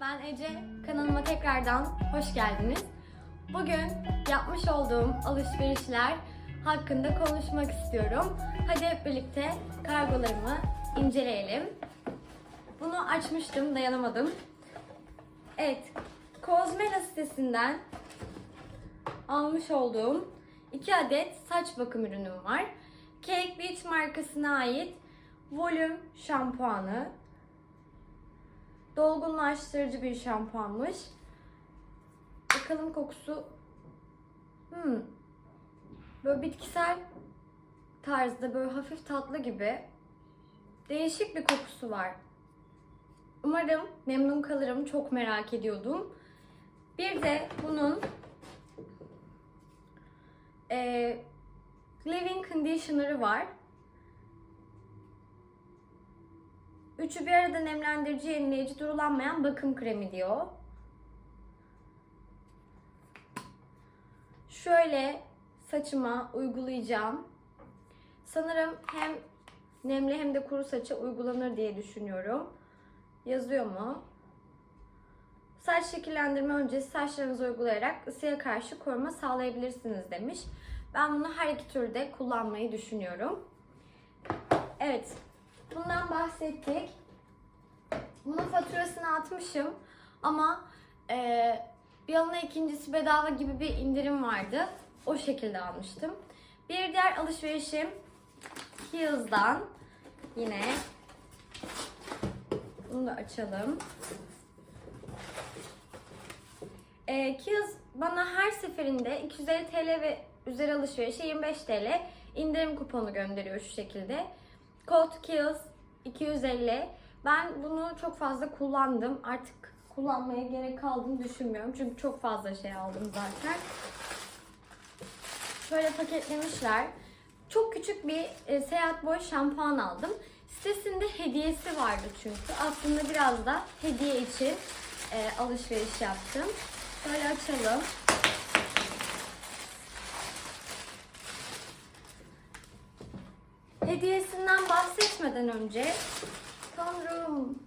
ben Ece. Kanalıma tekrardan hoş geldiniz. Bugün yapmış olduğum alışverişler hakkında konuşmak istiyorum. Hadi hep birlikte kargolarımı inceleyelim. Bunu açmıştım, dayanamadım. Evet, Kozmela sitesinden almış olduğum 2 adet saç bakım ürünüm var. Cake Beach markasına ait volüm şampuanı. Dolgunlaştırıcı bir şampuanmış. Bakalım kokusu. Hmm. Böyle bitkisel tarzda böyle hafif tatlı gibi. Değişik bir kokusu var. Umarım memnun kalırım. Çok merak ediyordum. Bir de bunun eee Living Conditioner'ı var. Üçü bir arada nemlendirici, yenileyici, durulanmayan bakım kremi diyor. Şöyle saçıma uygulayacağım. Sanırım hem nemli hem de kuru saça uygulanır diye düşünüyorum. Yazıyor mu? Saç şekillendirme öncesi saçlarınızı uygulayarak ısıya karşı koruma sağlayabilirsiniz demiş. Ben bunu her iki türde kullanmayı düşünüyorum. Evet, bundan bahsettik. Bunun faturasını atmışım ama e, bir alına ikincisi bedava gibi bir indirim vardı. O şekilde almıştım. Bir diğer alışverişim Kiehl's'dan. Yine bunu da açalım. E, Kiehl's bana her seferinde 250 TL ve üzeri alışverişe 25 TL indirim kuponu gönderiyor şu şekilde. Kod Kiehl's 250. Ben bunu çok fazla kullandım. Artık kullanmaya gerek kaldığını düşünmüyorum. Çünkü çok fazla şey aldım zaten. Şöyle paketlemişler. Çok küçük bir e, seyahat boyu şampuan aldım. Sitesinde hediyesi vardı çünkü. Aslında biraz da hediye için e, alışveriş yaptım. Şöyle açalım. Hediyesinden bahsetmeden önce Tanrım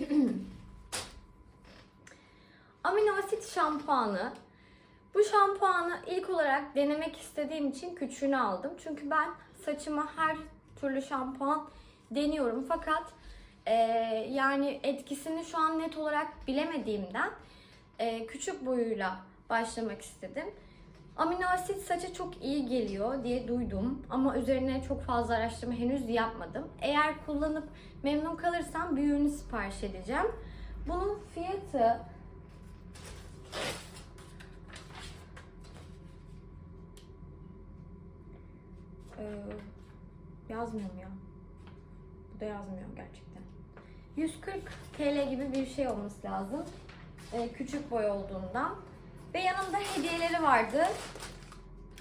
Amino asit şampuanı bu şampuanı ilk olarak denemek istediğim için küçüğünü aldım. Çünkü ben saçıma her türlü şampuan deniyorum. Fakat e, yani etkisini şu an net olarak bilemediğimden e, küçük boyuyla başlamak istedim. Amino asit saça çok iyi geliyor diye duydum ama üzerine çok fazla araştırma henüz yapmadım. Eğer kullanıp memnun kalırsam büyüğünü sipariş edeceğim. Bunun fiyatı Ee, yazmıyor ya? Bu da yazmıyor gerçekten. 140 TL gibi bir şey olması lazım. Ee, küçük boy olduğundan. Ve yanımda hediyeleri vardı.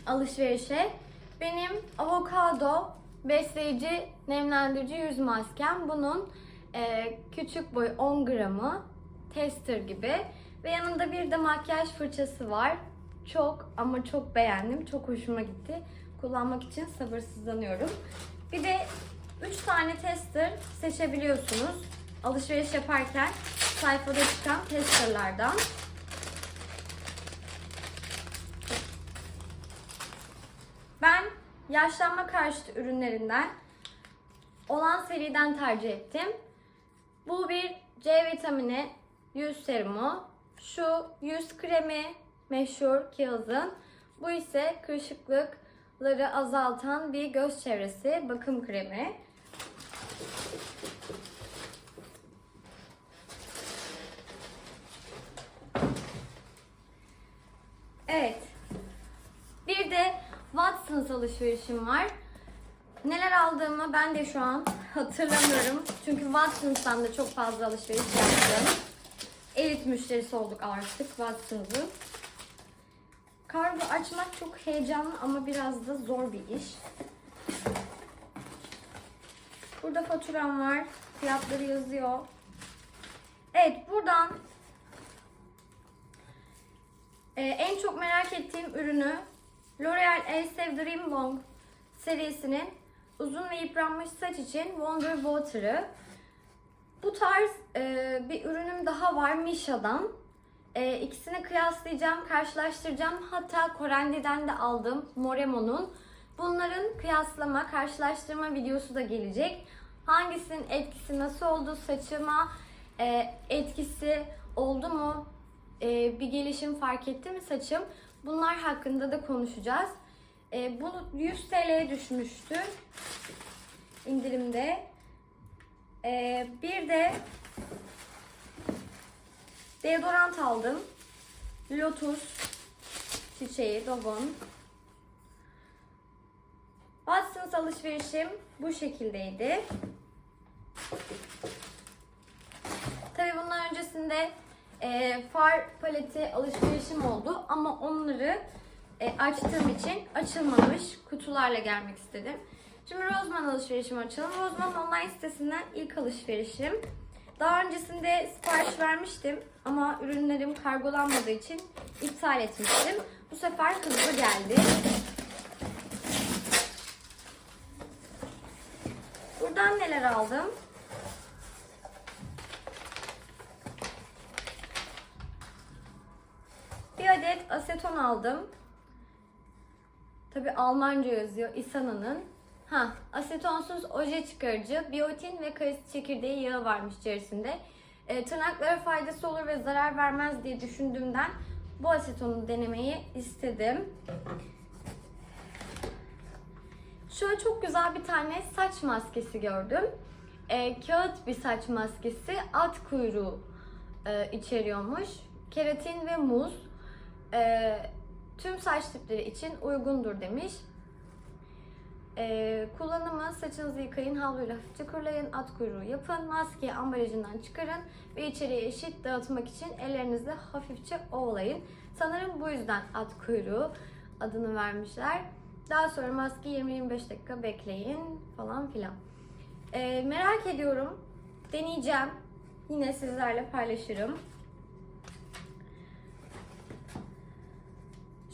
Alışverişe. Benim avokado besleyici nemlendirici yüz maskem. Bunun e, küçük boy 10 gramı tester gibi. Ve yanında bir de makyaj fırçası var. Çok ama çok beğendim. Çok hoşuma gitti. Kullanmak için sabırsızlanıyorum. Bir de 3 tane tester seçebiliyorsunuz. Alışveriş yaparken sayfada çıkan testerlardan. Ben yaşlanma karşıtı ürünlerinden olan seriden tercih ettim. Bu bir C vitamini yüz serumu. Şu yüz kremi meşhur Kiehl's'ın. Bu ise kırışıklıkları azaltan bir göz çevresi bakım kremi. Evet. Bir de Watsons alışverişim var. Neler aldığımı ben de şu an hatırlamıyorum. Çünkü Watsons'tan da çok fazla alışveriş yaptım. Elit müşterisi olduk artık Watsons'ın. Kargo açmak çok heyecanlı ama biraz da zor bir iş. Burada faturam var. Fiyatları yazıyor. Evet buradan ee, en çok merak ettiğim ürünü L'Oreal Elseve Dream Long serisinin uzun ve yıpranmış saç için Wonder Water'ı. Bu tarz e, bir ürünüm daha var Misha'dan. E, ikisini kıyaslayacağım, karşılaştıracağım. Hatta Korendi'den de aldım Moremo'nun. Bunların kıyaslama, karşılaştırma videosu da gelecek. Hangisinin etkisi nasıl oldu saçıma, e, etkisi oldu mu, e, bir gelişim fark etti mi saçım? Bunlar hakkında da konuşacağız. E, bu 100 TL'ye düşmüştü indirimde. E, bir de deodorant aldım. Lotus çiçeği, Dobon. Watsons alışverişim bu şekildeydi. Tabii bundan öncesinde e, far paleti alışverişim oldu ama onları e, açtığım için açılmamış kutularla gelmek istedim. Şimdi Roseman alışverişimi açalım. Roseman online sitesinden ilk alışverişim. Daha öncesinde sipariş vermiştim ama ürünlerim kargolanmadığı için iptal etmiştim. Bu sefer hızlı geldi. Buradan neler aldım? Adet aseton aldım. Tabi Almanca yazıyor İsana'nın. Ha, asetonsuz oje çıkarıcı, biotin ve kayısı çekirdeği yağı varmış içerisinde. E, tırnaklara faydası olur ve zarar vermez diye düşündüğümden bu asetonu denemeyi istedim. Şöyle çok güzel bir tane saç maskesi gördüm. E, kağıt bir saç maskesi, at kuyruğu e, içeriyormuş. Keratin ve muz e, tüm saç tipleri için uygundur demiş. E, kullanımı saçınızı yıkayın, havluyla hafifçe kurulayın, at kuyruğu yapın, maskeyi ambalajından çıkarın ve içeriye eşit dağıtmak için ellerinizle hafifçe ovalayın. Sanırım bu yüzden at kuyruğu adını vermişler. Daha sonra maskeyi 20-25 dakika bekleyin falan filan. E, merak ediyorum, deneyeceğim. Yine sizlerle paylaşırım.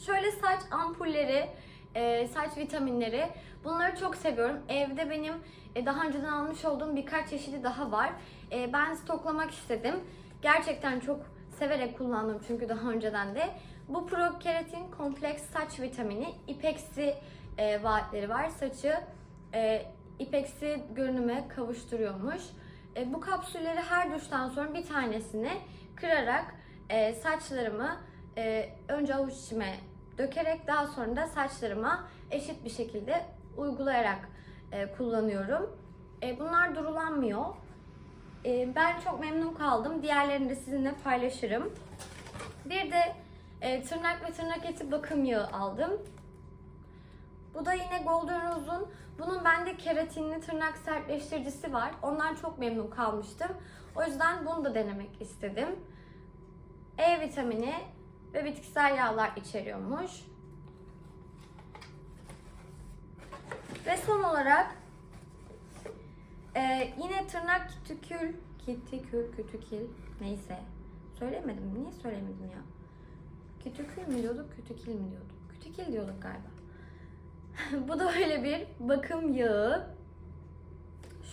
Şöyle saç ampulleri, e, saç vitaminleri bunları çok seviyorum. Evde benim e, daha önceden almış olduğum birkaç çeşidi daha var. E, ben stoklamak istedim. Gerçekten çok severek kullandım çünkü daha önceden de. Bu Pro Keratin Kompleks Saç Vitamini ipeksi e, vaatleri var. Saçı e, ipeksi görünüme kavuşturuyormuş. E, bu kapsülleri her duştan sonra bir tanesini kırarak e, saçlarımı e, önce avuç içime dökerek daha sonra da saçlarıma eşit bir şekilde uygulayarak e, kullanıyorum. E, bunlar durulanmıyor. E, ben çok memnun kaldım. Diğerlerini de sizinle paylaşırım. Bir de e, tırnak ve tırnak eti bakım yağı aldım. Bu da yine Golden Rose'un. Bunun bende keratinli tırnak sertleştiricisi var. Ondan çok memnun kalmıştım. O yüzden bunu da denemek istedim. E vitamini ve bitkisel yağlar içeriyormuş. Ve son olarak e, yine tırnak kütükül, kitikül, kütükil neyse. Söylemedim. Niye söylemedim ya? Kütükül mü diyorduk, kütükil mi diyorduk? Kütükil diyorduk galiba. Bu da öyle bir bakım yağı.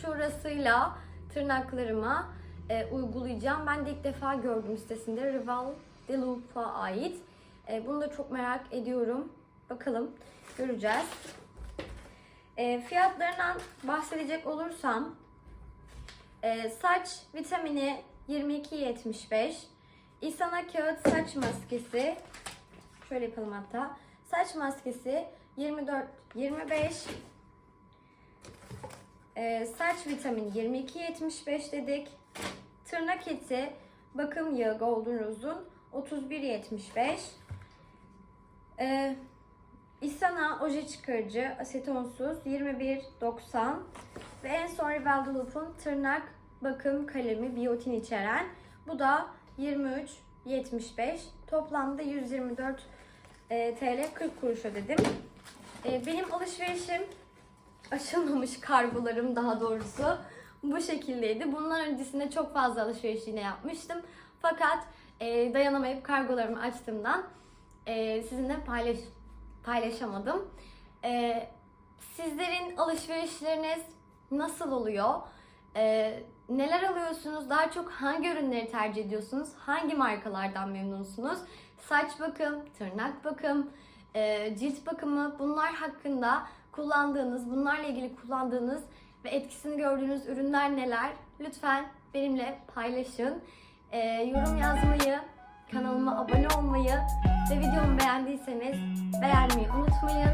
Şurasıyla tırnaklarıma e, uygulayacağım. Ben de ilk defa gördüm sitesinde Rival de Loop'a ait. E, bunu da çok merak ediyorum. Bakalım göreceğiz. E, fiyatlarından bahsedecek olursam e, saç vitamini 22.75 İsana kağıt saç maskesi şöyle yapalım hatta saç maskesi 24 25 e, saç vitamini 22.75 dedik tırnak eti bakım yağı Golden Rose'un 31.75 ee, Isana oje çıkarıcı asetonsuz 21.90 ve en son Rival de Loop'un tırnak bakım kalemi biotin içeren bu da 23.75 toplamda 124 e, TL 40 kuruş ödedim. E, benim alışverişim açılmamış kargolarım daha doğrusu bu şekildeydi. Bunlar öncesinde çok fazla alışveriş yine yapmıştım. Fakat e, dayanamayıp kargolarımı açtığımdan e, sizinle paylaş paylaşamadım. E, sizlerin alışverişleriniz nasıl oluyor? E, neler alıyorsunuz? Daha çok hangi ürünleri tercih ediyorsunuz? Hangi markalardan memnunsunuz? Saç bakım, tırnak bakım, e, cilt bakımı bunlar hakkında kullandığınız, bunlarla ilgili kullandığınız ve etkisini gördüğünüz ürünler neler? Lütfen benimle paylaşın. E, yorum yazmayı, kanalıma abone olmayı ve videomu beğendiyseniz beğenmeyi unutmayın.